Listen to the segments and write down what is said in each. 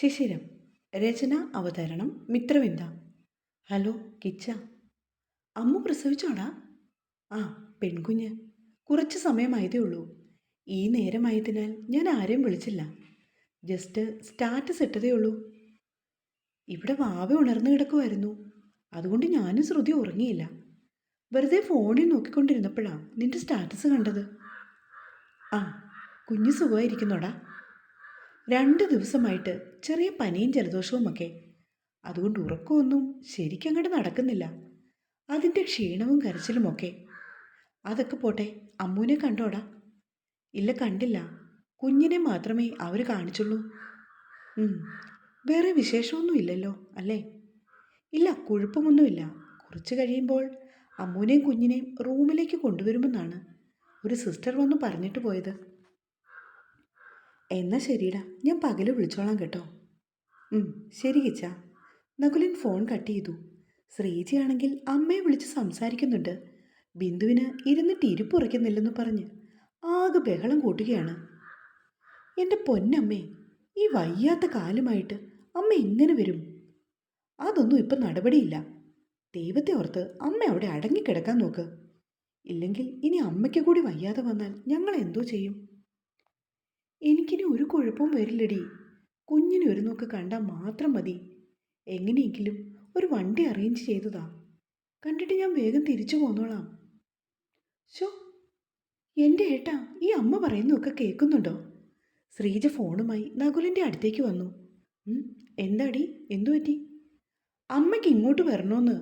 ശിശിരം രചന അവതരണം മിത്രവിന്ദ. ഹലോ കിച്ച. അമ്മ പ്രസവിച്ചോടാ? ആ പെൺകുഞ്ഞ്. കുറച്ച് സമയമായതേ ഉള്ളൂ. ഈ നേരമായതിനാൽ ഞാൻ ആരെയും വിളിച്ചില്ല. ജസ്റ്റ് സ്റ്റാറ്റസ് ഇട്ടതേ ഉള്ളൂ. ഇവിടെ വാവ ഉണർന്നു കിടക്കുമായിരുന്നു അതുകൊണ്ട് ഞാനും ശ്രുതി ഉറങ്ങിയില്ല. വെറുതെ ഫോണിൽ നോക്കിക്കൊണ്ടിരുന്നപ്പോഴാണ് നിന്റെ സ്റ്റാറ്റസ് കണ്ടത്. ആ കുഞ്ഞ് സുഖമായിരിക്കുന്നോടാ? രണ്ട് ദിവസമായിട്ട് ചെറിയ പനിയും ജലദോഷവുമൊക്കെ. അതുകൊണ്ട് ഉറക്കമൊന്നും ശരിക്കങ്ങോട്ട് നടക്കുന്നില്ല. അതിന്റെ ക്ഷീണവും കരച്ചിലുമൊക്കെ. അതൊക്കെ പോട്ടെ അമ്മൂനെ കണ്ടോടാ. ഇല്ല കണ്ടില്ല. കുഞ്ഞിനെ മാത്രമേ അവർ കാണിച്ചുള്ളൂ. വേറെ വിശേഷമൊന്നും ഇല്ലല്ലോ അല്ലേ? ഇല്ല കുഴപ്പമൊന്നുമില്ല. കുറച്ച് കഴിയുമ്പോൾ അമ്മൂനെയും കുഞ്ഞിനെയും റൂമിലേക്ക് കൊണ്ടുവരുമെന്നാണ് ഒരു സിസ്റ്റർ വന്ന് പറഞ്ഞിട്ട് പോയത്. എന്നാ ശരിടാ ഞാൻ പകൽ വിളിച്ചോളാം കേട്ടോ. ശരി കിച്ച. നകുലൻ ഫോൺ കട്ട് ചെയ്തു. ശ്രീജിയാണെങ്കിൽ അമ്മയെ വിളിച്ച് സംസാരിക്കുന്നുണ്ട്. ബിന്ദുവിന് ഇരുന്നിട്ട് ഇരിപ്പുറയ്ക്കുന്നില്ലെന്ന് പറഞ്ഞ് ആകെ ബഹളം കൂട്ടുകയാണ്. എന്റെ പൊന്നമ്മേ ഈ വയ്യാത്ത കാലുമായിട്ട് അമ്മ എങ്ങനെ വരും? അതൊന്നും ഇപ്പം നടപടിയില്ല. ദൈവത്തെ ഓർത്ത് അമ്മ അവിടെ അടങ്ങിക്കിടക്കാൻ നോക്ക്. ഇല്ലെങ്കിൽ ഇനി അമ്മയ്ക്ക് കൂടി വയ്യാതെ വന്നാൽ ഞങ്ങൾ എന്തോ ചെയ്യും? എനിക്കിനി ഒരു കുഴപ്പവും വരില്ലടി. കുഞ്ഞിനെ ഒരു നോക്ക് കണ്ടാൽ മാത്രം മതി. എങ്ങനെയെങ്കിലും ഒരു വണ്ടി അറേഞ്ച് ചെയ്തതാ. കണ്ടിട്ട് ഞാൻ വേഗം തിരിച്ചു പോന്നോളാം. ഷോ എന്റെ ഏട്ടാ ഈ അമ്മ പറയുന്നതൊക്കെ കേൾക്കുന്നുണ്ടോ? ശ്രീജ ഫോണുമായി നകുലിന്റെ അടുത്തേക്ക് വന്നു. എന്താടി? എന്തു പറ്റി? അമ്മയ്ക്ക് ഇങ്ങോട്ട് വരണമെന്ന്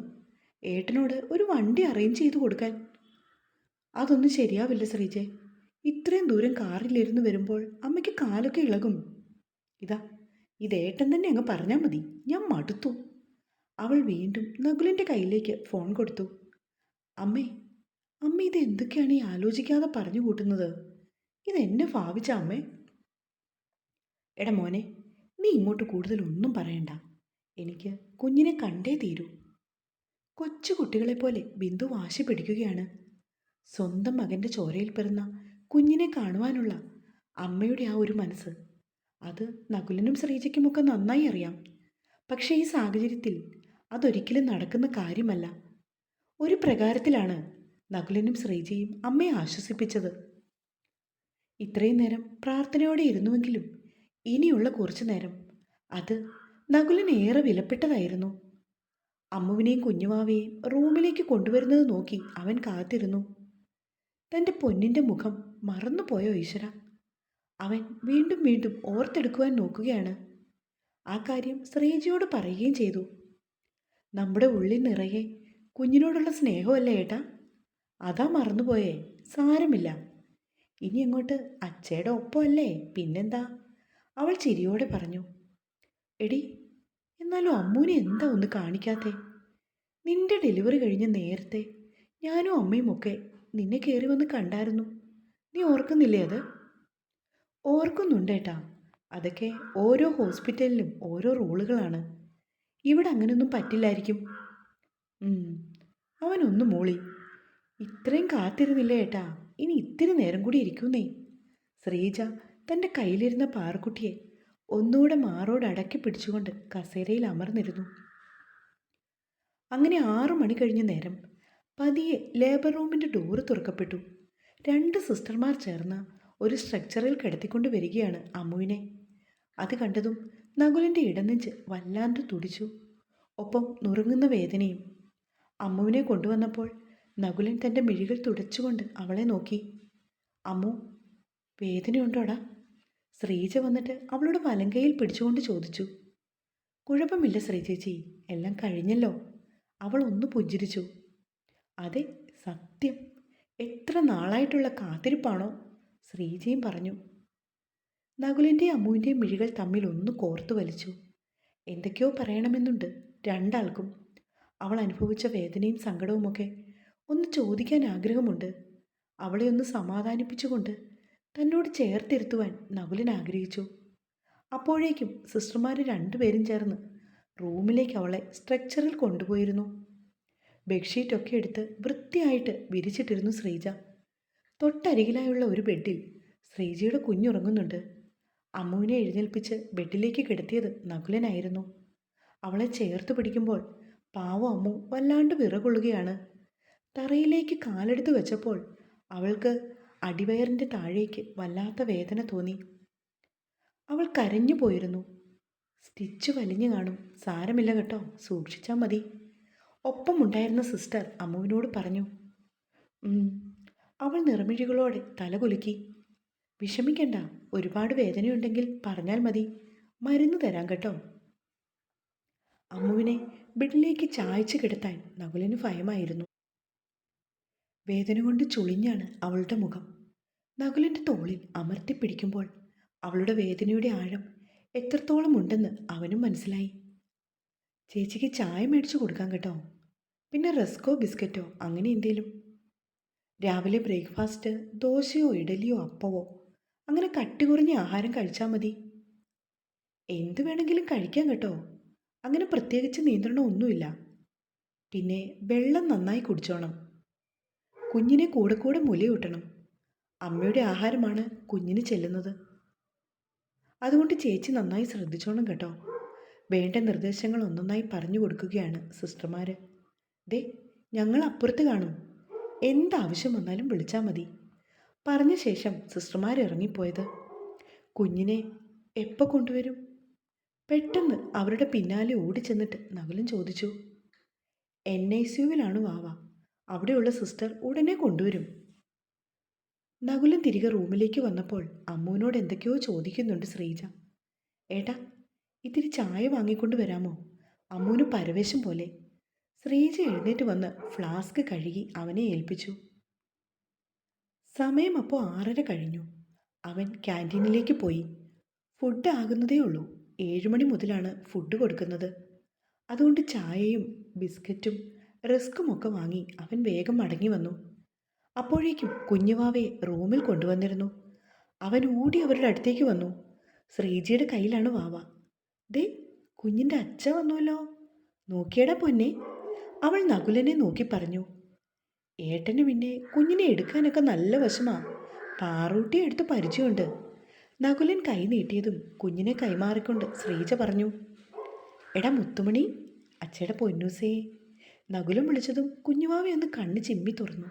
ഏട്ടനോട് ഒരു വണ്ടി അറേഞ്ച് ചെയ്ത് കൊടുക്കാൻ. അതൊന്നും ശരിയാവില്ല ശ്രീജെ. ഇത്രയും ദൂരം കാറിലിരുന്ന് വരുമ്പോൾ അമ്മയ്ക്ക് കാലൊക്കെ ഇളകും. ഇതാ ഇതേട്ടൻ തന്നെ അങ്ങ് പറഞ്ഞാൽ മതി. ഞാൻ മടുത്തു. അവൾ വീണ്ടും നകുലിന്റെ കയ്യിലേക്ക് ഫോൺ കൊടുത്തു. അമ്മേ അമ്മ ഇത് എന്തൊക്കെയാണ് ഈ ആലോചിക്കാതെ പറഞ്ഞു കൂട്ടുന്നത്? ഇതെന്നെ ഭാവിച്ച അമ്മേ. എടാ മോനെ നീ ഇങ്ങോട്ട് കൂടുതൽ ഒന്നും പറയണ്ട. എനിക്ക് കുഞ്ഞിനെ കണ്ടേ തീരൂ. കൊച്ചു കുട്ടികളെപ്പോലെ ബിന്ദു വാശി പിടിക്കുകയാണ്. സ്വന്തം മകന്റെ ചോരയിൽ പിറന്ന കുഞ്ഞിനെ കാണുവാനുള്ള അമ്മയുടെ ആ ഒരു മനസ്സ്. അത് നകുലനും ശ്രീജയ്ക്കുമൊക്കെ നന്നായി അറിയാം. പക്ഷേ ഈ സാഹചര്യത്തിൽ അതൊരിക്കലും നടക്കുന്ന കാര്യമല്ല. ഒരു പ്രകാരത്തിലാണ് നകുലനും ശ്രീജയും അമ്മയെ ആശ്വസിപ്പിച്ചത്. ഇത്രയും നേരം പ്രാർത്ഥനയോടെ ഇരുന്നുവെങ്കിലും ഇനിയുള്ള കുറച്ചു നേരം അത് നകുലൻ ഏറെ വിലപ്പെട്ടതായിരുന്നു. അമ്മുവിനെയും കുഞ്ഞുവാവയെയും റൂമിലേക്ക് കൊണ്ടുവരുന്നത് നോക്കി അവൻ കാത്തിരുന്നു. തന്റെ പൊന്നിന്റെ മുഖം മറന്നുപോയോ ഈശ്വര? അവൻ വീണ്ടും വീണ്ടും ഓർത്തെടുക്കുവാൻ നോക്കുകയാണ്. ആ കാര്യം ശ്രീജിയോട് പറയുകയും ചെയ്തു. നമ്മുടെ ഉള്ളിൽ നിറയെ കുഞ്ഞിനോടുള്ള സ്നേഹമല്ലേ ഏട്ടാ? അതാ മറന്നുപോയേ സാരമില്ല. ഇനി അങ്ങോട്ട് അച്ചയുടെ ഒപ്പമല്ലേ? പിന്നെന്താ? അവൾ ചിരിയോടെ പറഞ്ഞു. എടി എന്നാലും അമ്മൂനെ എന്താ ഒന്ന് കാണിക്കാത്തേ? നിന്റെ ഡെലിവറി കഴിഞ്ഞ നേരത്തെ ഞാനും അമ്മയും ഒക്കെ നിന്നെ കയറി വന്ന് കണ്ടായിരുന്നു. നീ ഓർക്കുന്നില്ലേ അത്? ഓർക്കുന്നുണ്ടേട്ടാ. അതൊക്കെ ഓരോ ഹോസ്പിറ്റലിലും ഓരോ റൂളുകളാണ്. ഇവിടെ അങ്ങനെയൊന്നും പറ്റില്ലായിരിക്കും. അവനൊന്ന് മൂളി. ഇത്രയും കാത്തിരുന്നില്ല ഏട്ടാ? ഇനി ഇത്തിരി നേരം കൂടി ഇരിക്കുന്നേ. ശ്രീജ തന്റെ കയ്യിലിരുന്ന പാറക്കുട്ടിയെ ഒന്നുകൂടെ മാറോട് അടക്കി പിടിച്ചുകൊണ്ട് കസേരയിൽ അമർന്നിരുന്നു. അങ്ങനെ ആറു മണി കഴിഞ്ഞ നേരം പതിയെ ലേബർ റൂമിന്റെ ഡോറ് തുറക്കപ്പെട്ടു. രണ്ട് സിസ്റ്റർമാർ ചേർന്ന് ഒരു സ്ട്രക്ചറിൽ കിടത്തിക്കൊണ്ട് വരികയാണ് അമ്മുവിനെ. അത് കണ്ടതും നകുലിന്റെ ഇടനെഞ്ച് വല്ലാണ്ട് തുടിച്ചു. ഒപ്പം നുറുങ്ങുന്ന വേദനയും. അമ്മുവിനെ കൊണ്ടുവന്നപ്പോൾ നകുലൻ തന്റെ മിഴികൾ തുടച്ചുകൊണ്ട് അവളെ നോക്കി. അമ്മു വേദനയുണ്ടോടാ? ശ്രീജ വന്നിട്ട് അവളുടെ വലങ്കയിൽ പിടിച്ചുകൊണ്ട് ചോദിച്ചു. കുഴപ്പമില്ല ശ്രീചേച്ചി എല്ലാം കഴിഞ്ഞല്ലോ. അവൾ ഒന്ന് പുഞ്ചിരിച്ചു. അതെ സത്യം. എത്ര നാളായിട്ടുള്ള കാത്തിരിപ്പാണോ? ശ്രീജയും പറഞ്ഞു. നകുലിന്റെയും അമ്മുവിന്റെയും മിഴികൾ തമ്മിൽ ഒന്ന് കോർത്തു വലിച്ചു. എന്തൊക്കെയോ പറയണമെന്നുണ്ട് രണ്ടാൾക്കും. അവൾ അനുഭവിച്ച വേദനയും സങ്കടവുമൊക്കെ ഒന്ന് ചോദിക്കാൻ ആഗ്രഹമുണ്ട്. അവളെ ഒന്ന് സമാധാനിപ്പിച്ചുകൊണ്ട് തന്നോട് ചേർത്തിരുത്തുവാൻ നകുലൻ ആഗ്രഹിച്ചു. അപ്പോഴേക്കും സിസ്റ്റർമാർ രണ്ടുപേരും ചേർന്ന് റൂമിലേക്ക് അവളെ സ്ട്രക്ചറിൽ കൊണ്ടുപോയിരുന്നു. ബെഡ്ഷീറ്റൊക്കെ എടുത്ത് വൃത്തിയായിട്ട് വിരിച്ചിട്ടിരുന്നു ശ്രീജ. തൊട്ടരികിലായുള്ള ഒരു ബെഡിൽ ശ്രീജയുടെ കുഞ്ഞുറങ്ങുന്നുണ്ട്. അമ്മുവിനെ എഴുന്നേൽപ്പിച്ച് ബെഡിലേക്ക് കിടത്തിയത് നകുലനായിരുന്നു. അവളെ ചേർത്ത് പിടിക്കുമ്പോൾ പാവം അമ്മു വല്ലാണ്ട് വിറകൊള്ളുകയാണ്. തറയിലേക്ക് കാലെടുത്ത് വെച്ചപ്പോൾ അവൾക്ക് അടിവയറിന്റെ താഴേക്ക് വല്ലാത്ത വേദന തോന്നി. അവൾ കരഞ്ഞു പോയിരുന്നു സ്റ്റിച്ച് വലിഞ്ഞു കാണും സാരമില്ല കേട്ടോ സൂക്ഷിച്ചാൽ മതി. ഒപ്പമുണ്ടായിരുന്ന സിസ്റ്റർ അമ്മുവിനോട് പറഞ്ഞു അവൾ നിറമിഴികളോടെ തലകുലുക്കി. വിഷമിക്കണ്ട ഒരുപാട് വേദനയുണ്ടെങ്കിൽ പറഞ്ഞാൽ മതി. മരുന്ന് തരാം കേട്ടോ. അമ്മുവിനെ ബെഡിലേക്ക് ചായച്ച് കിടത്താൻ നകുലിന് ഭയമായിരുന്നു. വേദന കൊണ്ട് ചുളിഞ്ഞാണ് അവളുടെ മുഖം. നകുലിന്റെ തോളിൽ അമർത്തി പിടിക്കുമ്പോൾ അവളുടെ വേദനയുടെ ആഴം എത്രത്തോളം ഉണ്ടെന്ന് അവനും മനസ്സിലായി. ചേച്ചിക്ക് ചായ മേടിച്ചു കൊടുക്കാം കേട്ടോ. പിന്നെ റസ്കോ ബിസ്ക്കറ്റോ? അങ്ങനെ എന്തേലും? രാവിലെ ബ്രേക്ക്ഫാസ്റ്റ് ദോശയോ ഇഡലിയോ അപ്പവോ? അങ്ങനെ കട്ടി കുറഞ്ഞ ആഹാരം കഴിച്ചാൽ മതി. എന്ത് വേണമെങ്കിലും കഴിക്കാം കേട്ടോ. അങ്ങനെ പ്രത്യേകിച്ച് നിയന്ത്രണമൊന്നുമില്ല പിന്നെ വെള്ളം നന്നായി കുടിച്ചോണം. കുഞ്ഞിനെ കൂടെ കൂടെ മുലയൂട്ടണം. അമ്മയുടെ ആഹാരമാണ് കുഞ്ഞിന് ചെല്ലുന്നത്. അതുകൊണ്ട് ചേച്ചി നന്നായി ശ്രദ്ധിച്ചോണം കേട്ടോ. വേണ്ട നിർദ്ദേശങ്ങൾ ഒന്നൊന്നായി പറഞ്ഞു കൊടുക്കുകയാണ് സിസ്റ്റർമാർ ദേ ഞങ്ങൾ അപ്പുറത്ത് കാണും. എന്താവശ്യം വന്നാലും വിളിച്ചാൽ മതി. പറഞ്ഞ ശേഷം സിസ്റ്റർമാർ ഇറങ്ങിപ്പോയത്. കുഞ്ഞിനെ എപ്പോൾ കൊണ്ടുവരും? പെട്ടെന്ന് അവരുടെ പിന്നാലെ ഓടിച്ചെന്നിട്ട് നകുലൻ ചോദിച്ചു. എൻ ഐ സിയുവിലാണ് വാവ. അവിടെയുള്ള സിസ്റ്റർ ഉടനെ കൊണ്ടുവരും. നകുലൻ തിരികെ റൂമിലേക്ക് വന്നപ്പോൾ അമ്മുവിനോട് എന്തൊക്കെയോ ചോദിക്കുന്നുണ്ട് ശ്രീജ. ഏട്ടാ ഇത്തിരി ചായ വാങ്ങിക്കൊണ്ട് വരാമോ? അമ്മുവിന് പരവേശം പോലെ. ശ്രീജ എഴുന്നേറ്റ് വന്ന് ഫ്ലാസ്ക് കഴുകി അവനെ ഏൽപ്പിച്ചു. സമയം അപ്പോൾ ആറര കഴിഞ്ഞു. അവൻ ക്യാന്റീനിലേക്ക് പോയി. ഫുഡ് ആകുന്നതേ ഉള്ളൂ. ഏഴുമണി മുതലാണ് ഫുഡ് കൊടുക്കുന്നത്. അതുകൊണ്ട് ചായയും ബിസ്ക്കറ്റും റിസ്ക്കും ഒക്കെ വാങ്ങി അവൻ വേഗം മടങ്ങി വന്നു. അപ്പോഴേക്കും കുഞ്ഞുവാവയെ റൂമിൽ കൊണ്ടുവന്നിരുന്നു. അവൻ ഓടി അവരുടെ അടുത്തേക്ക് വന്നു. ശ്രീജിയുടെ കയ്യിലാണ് വാവ. ദേ കുഞ്ഞിന്റെ അച്ഛ വന്നുവല്ലോ. നോക്കിയടാ പൊന്നെ. അവൾ നകുലനെ നോക്കി പറഞ്ഞു ഏട്ടന് പിന്നെ കുഞ്ഞിനെ എടുക്കാനൊക്കെ നല്ല വശമാ. പാറൂട്ടി എടുത്ത് പരിചയമുണ്ട്. നകുലൻ കൈ നീട്ടിയതും കുഞ്ഞിനെ കൈമാറിക്കൊണ്ട് ശ്രീജ പറഞ്ഞു എടാ മുത്തുമണി അച്ഛയുടെ പൊന്നൂസേ. നകുലം വിളിച്ചതും കുഞ്ഞുവാവി ഒന്ന് കണ്ണ് ചിമ്മി തുറന്നു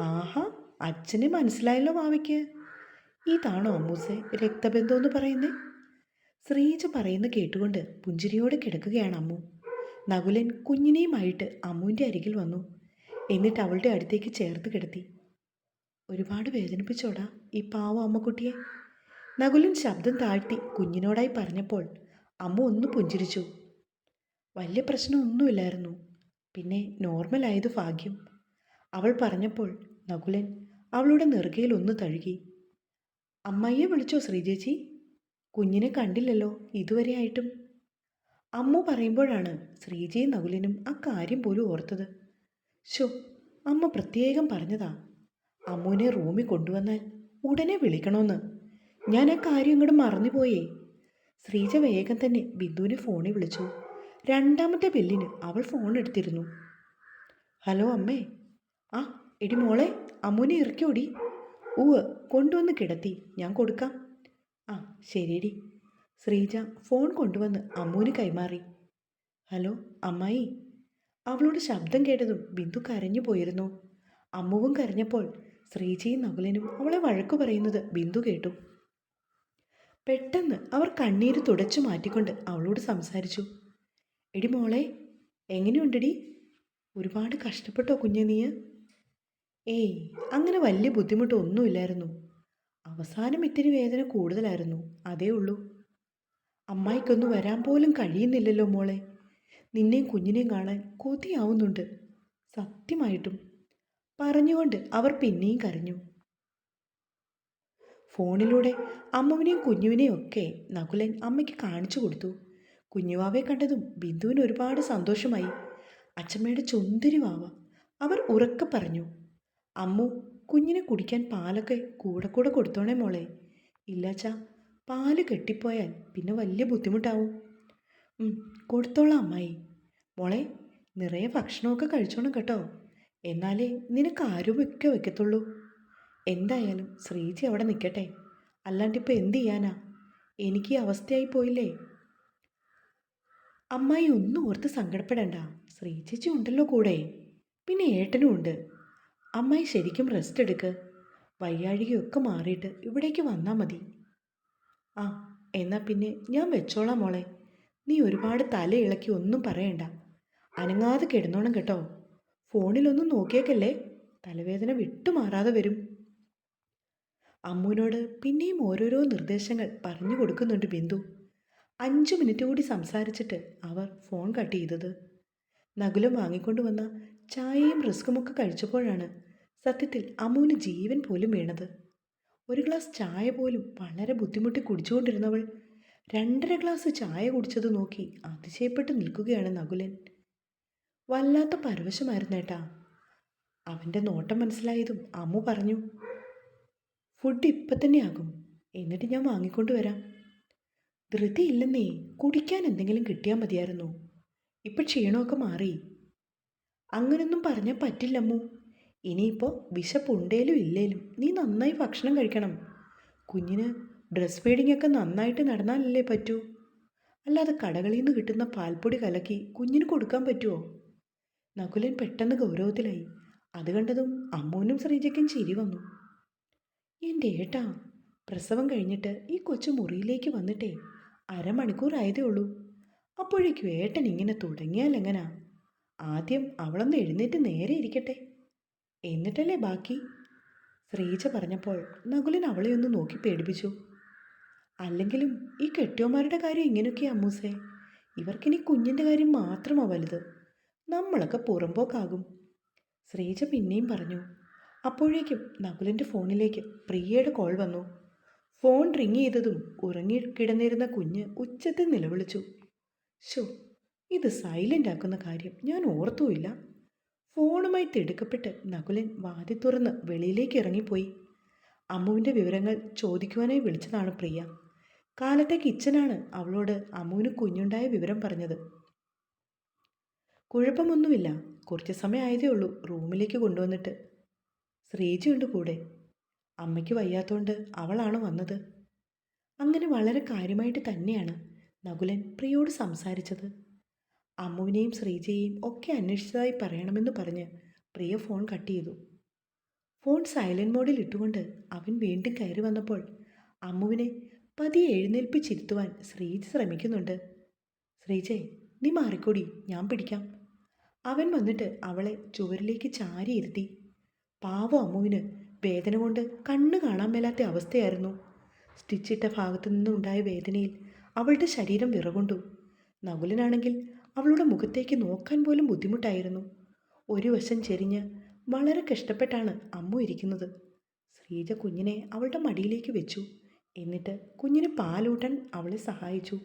ആഹാ അച്ഛനെ മനസ്സിലായല്ലോ വാവയ്ക്ക്. ഇതാണോ അമ്മൂസെ രക്തബന്ധം എന്ന് പറയുന്നേ? ശ്രീജ പറയുന്ന കേട്ടുകൊണ്ട് പുഞ്ചിരിയോട് കിടക്കുകയാണ് അമ്മു. നകുലൻ കുഞ്ഞിനെയുമായിട്ട് അമ്മുവിന്റെ അരികിൽ വന്നു. എന്നിട്ട് അവളുടെ അടുത്തേക്ക് ചേർത്ത് കിടത്തി. ഒരുപാട് വേദനിപ്പിച്ചോടാ ഈ പാവ അമ്മക്കുട്ടിയെ. നകുലൻ ശബ്ദം താഴ്ത്തി കുഞ്ഞിനോടായി പറഞ്ഞപ്പോൾ അമ്മ ഒന്ന് പുഞ്ചിരിച്ചു. വലിയ പ്രശ്നമൊന്നുമില്ലായിരുന്നു. പിന്നെ നോർമലായത് ഭാഗ്യം. അവൾ പറഞ്ഞപ്പോൾ നകുലൻ അവളുടെ നെറുകയിൽ ഒന്ന് തഴുകി. അമ്മയെ വിളിച്ചോ ശ്രീജേച്ചി? കുഞ്ഞിനെ കണ്ടില്ലല്ലോ ഇതുവരെ ആയിട്ടും അമ്മു പറയുമ്പോഴാണ് ശ്രീജയും നകുലിനും ആ കാര്യം പോലും ഓർത്തത്. ഷോ അമ്മ പ്രത്യേകം പറഞ്ഞതാ. അമ്മുവിനെ റൂമിൽ കൊണ്ടുവന്നാൽ ഉടനെ വിളിക്കണമെന്ന് ഞാൻ ആ കാര്യം ഇങ്ങോട്ട് മറന്നുപോയേ. ശ്രീജ വേഗം തന്നെ ബിന്ദുവിനെ ഫോണിൽ വിളിച്ചു. രണ്ടാമത്തെ ബെല്ലിന് അവൾ ഫോൺ എടുത്തിരുന്നു. ഹലോ അമ്മേ. ആ എടി മോളെ അമ്മുവിനെ ഇറക്കിയോടി. ഉവ് കൊണ്ടുവന്ന് കിടത്തി. ഞാൻ കൊടുക്കാം. ആ ശരിയടി. ശ്രീജ ഫോൺ കൊണ്ടുവന്ന് അമ്മുവിന് കൈമാറി. ഹലോ അമ്മായി. അവളുടെ ശബ്ദം കേട്ടതും ബിന്ദു കരഞ്ഞു പോയിരുന്നു. അമ്മുവും കരഞ്ഞപ്പോൾ ശ്രീജയും നകുലനും അവളെ വഴക്കു പറയുന്നത് ബിന്ദു കേട്ടു. പെട്ടെന്ന് അവർ കണ്ണീര് തുടച്ചു മാറ്റിക്കൊണ്ട് അവളോട് സംസാരിച്ചു. എടി മോളെ എങ്ങനെയുണ്ടെടി? ഒരുപാട് കഷ്ടപ്പെട്ടോ കുഞ്ഞെ നീ? ഏയ് അങ്ങനെ വലിയ ബുദ്ധിമുട്ടൊന്നുമില്ലായിരുന്നു. അവസാനം ഇത്തിരി വേദന കൂടുതലായിരുന്നു. അതേ ഉള്ളൂ. അമ്മായിക്കൊന്ന് വരാൻ പോലും കഴിയുന്നില്ലല്ലോ മോളെ. നിന്നെയും കുഞ്ഞിനെയും കാണാൻ കൊതിയാവുന്നുണ്ട്. സത്യമായിട്ടും. പറഞ്ഞുകൊണ്ട് അവർ പിന്നെയും കരഞ്ഞു. ഫോണിലൂടെ അമ്മുവിനെയും കുഞ്ഞുവിനെയും ഒക്കെ നകുലൻ അമ്മയ്ക്ക് കാണിച്ചു കൊടുത്തു. കുഞ്ഞുവാവയെ കണ്ടതും ബിന്ദുവിന് ഒരുപാട് സന്തോഷമായി. അച്ഛമ്മയുടെ ചുന്തിരി വാവ അവർ ഉറക്കെ പറഞ്ഞു. അമ്മു കുഞ്ഞിനെ കുടിക്കാൻ പാലൊക്കെ കൂടെ കൂടെ കൊടുത്തോണേ മോളെ. ഇല്ലാച്ചാ പാൽ കെട്ടിപ്പോയാൽ പിന്നെ വലിയ ബുദ്ധിമുട്ടാവും. കൊടുത്തോളാം അമ്മായി. മോളെ നിറയെ ഭക്ഷണമൊക്കെ കഴിച്ചോണം കേട്ടോ. എന്നാലേ നിനക്ക് ആരോഗ്യമൊക്കെ വെക്കത്തുള്ളൂ. എന്തായാലും ശ്രീജി അവിടെ നിൽക്കട്ടെ. അല്ലാണ്ട് ഇപ്പോൾ എന്ത് ചെയ്യാനാ? എനിക്ക് ഈ അവസ്ഥയായി പോയില്ലേ? അമ്മായി ഒന്നും ഓർത്ത് സങ്കടപ്പെടണ്ട. ശ്രീചേച്ചി ഉണ്ടല്ലോ കൂടെ. പിന്നെ ഏട്ടനും ഉണ്ട്. അമ്മായി ശരിക്കും റെസ്റ്റ് എടുക്ക്. വയ്യാഴികയൊക്കെ മാറിയിട്ട് ഇവിടേക്ക് വന്നാൽ മതി. ആ എന്നാൽ പിന്നെ ഞാൻ വെച്ചോളാം മോളെ. നീ ഒരുപാട് തല ഇളക്കി ഒന്നും പറയണ്ട. അനങ്ങാതെ കിടന്നോണം കേട്ടോ. ഫോണിലൊന്നും നോക്കിയേക്കല്ലേ? തലവേദന വിട്ടുമാറാതെ വരും. അമ്മുവിനോട് പിന്നെയും ഓരോരോ നിർദ്ദേശങ്ങൾ പറഞ്ഞു കൊടുക്കുന്നുണ്ട് ബിന്ദു. അഞ്ചു മിനിറ്റ് കൂടി സംസാരിച്ചിട്ട് അവർ ഫോൺ കട്ട് ചെയ്തത്. നകുലം വാങ്ങിക്കൊണ്ടു വന്ന ചായയും റിസ്കുമൊക്കെ കഴിച്ചപ്പോഴാണ് സത്യത്തിൽ അമ്മുവിന് ജീവൻ പോലും വീണത്. ഒരു ഗ്ലാസ് ചായ പോലും വളരെ ബുദ്ധിമുട്ടി കുടിച്ചുകൊണ്ടിരുന്നവൾ രണ്ടര ഗ്ലാസ് ചായ കുടിച്ചത് നോക്കി അതിശയപ്പെട്ട് നിൽക്കുകയാണ് നകുലൻ. വല്ലാത്ത പരവശമായിരുന്നേട്ടാ അവന്റെ നോട്ടം മനസ്സിലായതും അമ്മു പറഞ്ഞു ഫുഡ് ഇപ്പം തന്നെയാകും. എന്നിട്ട് ഞാൻ വാങ്ങിക്കൊണ്ട് വരാം. ധൃതിയില്ലെന്നേ കുടിക്കാൻ എന്തെങ്കിലും കിട്ടിയാൽ മതിയായിരുന്നു. ഇപ്പം ക്ഷീണമൊക്കെ മാറി. അങ്ങനൊന്നും പറഞ്ഞാൽ പറ്റില്ലമ്മു. ഇനിയിപ്പോൾ വിശപ്പ് ഉണ്ടേലും ഇല്ലേലും നീ നന്നായി ഭക്ഷണം കഴിക്കണം. കുഞ്ഞിന് ഡ്രസ് ഫീഡിംഗ് ഒക്കെ നന്നായിട്ട് നടന്നാലല്ലേ പറ്റൂ. അല്ലാതെ കടകളിൽ നിന്ന് കിട്ടുന്ന പാൽപ്പൊടി കലക്കി കുഞ്ഞിന് കൊടുക്കാൻ പറ്റുമോ നകുലൻ പെട്ടെന്ന് ഗൗരവത്തിലായി. അത് കണ്ടതും അമ്മൂനും ശ്രീജയ്ക്കും ചിരി വന്നു. എന്റെ ഏട്ടാ പ്രസവം കഴിഞ്ഞിട്ട് ഈ കൊച്ചു മുറിയിലേക്ക് വന്നിട്ടേ അരമണിക്കൂറായതേ ഉള്ളൂ. അപ്പോഴേക്കും ഏട്ടൻ ഇങ്ങനെ തുടങ്ങിയാൽ എങ്ങനാ ആദ്യം അവളൊന്ന് എഴുന്നേറ്റ് നേരെ ഇരിക്കട്ടെ. എന്നിട്ടല്ലേ ബാക്കി? ശ്രീജ പറഞ്ഞപ്പോൾ നകുലൻ അവളെ ഒന്ന് നോക്കി പേടിപ്പിച്ചു. അല്ലെങ്കിലും ഈ കെട്ടിയോമാരുടെ കാര്യം ഇങ്ങനെയൊക്കെയാ അമ്മൂസേ. ഇവർക്കിനി കുഞ്ഞിന്റെ കാര്യം മാത്രമാ വലുത്. നമ്മളൊക്കെ പുറമ്പോക്കാകും. ശ്രീജ പിന്നെയും പറഞ്ഞു. അപ്പോഴേക്കും നകുലന്റെ ഫോണിലേക്ക് പ്രിയയുടെ കോൾ വന്നു. ഫോൺ റിങ് ചെയ്തതും ഉറങ്ങി കിടന്നിരുന്ന കുഞ്ഞ് ഉച്ചത്തിൽ നിലവിളിച്ചു. ഷോ ഇത് സൈലന്റ് ആക്കുന്ന കാര്യം ഞാൻ ഓർത്തുമില്ല. ഫോണുമായി തിടുക്കപ്പെട്ട് നകുലൻ വാതി തുറന്ന് വെളിയിലേക്ക് ഇറങ്ങിപ്പോയി. അമ്മുവിന്റെ വിവരങ്ങൾ ചോദിക്കുവാനായി വിളിച്ചതാണ് പ്രിയ. കാലത്തെ കിച്ചനാണ് അവളോട് അമ്മുവിന് കുഞ്ഞുണ്ടായ വിവരം പറഞ്ഞത്. കുഴപ്പമൊന്നുമില്ല. കുറച്ച് സമയമായതേ ഉള്ളൂ റൂമിലേക്ക് കൊണ്ടുവന്നിട്ട്. ശ്രീജിയുണ്ട് കൂടെ. അമ്മയ്ക്ക് വയ്യാത്തോണ്ട് അവളാണ് വന്നത്. അങ്ങനെ വളരെ കാര്യമായിട്ട് തന്നെയാണ് നകുലൻ പ്രിയോട് സംസാരിച്ചത്. അമ്മുവിനെയും ശ്രീജയെയും ഒക്കെ അന്വേഷിച്ചതായി പറയണമെന്ന് പറഞ്ഞ് പ്രിയ ഫോൺ കട്ട് ചെയ്തു. ഫോൺ സൈലന്റ് മോഡിൽ ഇട്ടുകൊണ്ട് അവൻ വീണ്ടും കയറി വന്നപ്പോൾ അമ്മുവിനെ പതിയെ എഴുന്നേൽപ്പിച്ചിരുത്തുവാൻ ശ്രീജ ശ്രമിക്കുന്നുണ്ട്. ശ്രീജെ നീ മാറിക്കൂടി ഞാൻ പിടിക്കാം. അവൻ വന്നിട്ട് അവളെ ചുവരിലേക്ക് ചാരി ഇരുത്തി. പാവം അമ്മുവിന് വേദന കൊണ്ട് കണ്ണ് കാണാൻ മേലാത്ത അവസ്ഥയായിരുന്നു. സ്റ്റിച്ചിട്ട ഭാഗത്തു നിന്നുണ്ടായ വേദനയിൽ അവളുടെ ശരീരം വിറകൊണ്ടു. നകുലനാണെങ്കിൽ അവളുടെ മുഖത്തേക്ക് നോക്കാൻ പോലും ബുദ്ധിമുട്ടായിരുന്നു. ഒരു വശം ചെരിഞ്ഞ് വളരെ കഷ്ടപ്പെട്ടാണ് അമ്മു ഇരിക്കുന്നത്. ശ്രീജ കുഞ്ഞിനെ അവളുടെ മടിയിലേക്ക് വെച്ചു. എന്നിട്ട് കുഞ്ഞിന് പാലൂട്ടാൻ അവളെ സഹായിച്ചു.